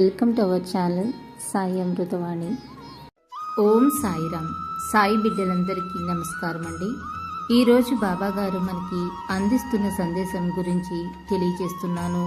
Welcome to our channel Sai Amritavani Om Sairam. Sai బిడ్డలందరికీ నమస్కారం అండి. ఈరోజు బాబాగారు మనకి అందిస్తున్న సందేశం గురించి తెలియజేస్తున్నాను.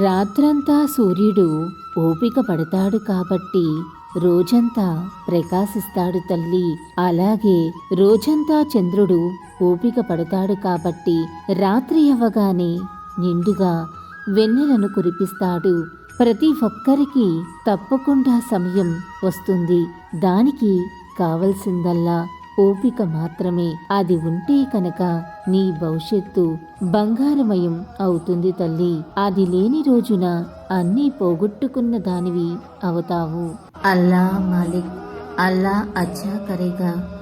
రాత్రంతా సూర్యుడు ఓపిక పడతాడు కాబట్టి రోజంతా ప్రకాశిస్తాడు తల్లి. అలాగే రోజంతా చంద్రుడు ఓపిక పడతాడు కాబట్టి రాత్రి అవ్వగానే నిండుగా వెన్నెలను కురిపిస్తాడు. ప్రతి ఒక్కరికి తప్పకుండా సమయం వస్తుంది. దానికి కావలసిందల్లా ఓపిక మాత్రమే. అది ఉంటే కనుక నీ భవిష్యత్తు బంగారమయం అవుతుంది తల్లి. అది లేని రోజున అన్నీ పోగొట్టుకున్న దానివి అవుతావు. అల్లా మాలిక్ అల్లా అచ్చా కరేగా.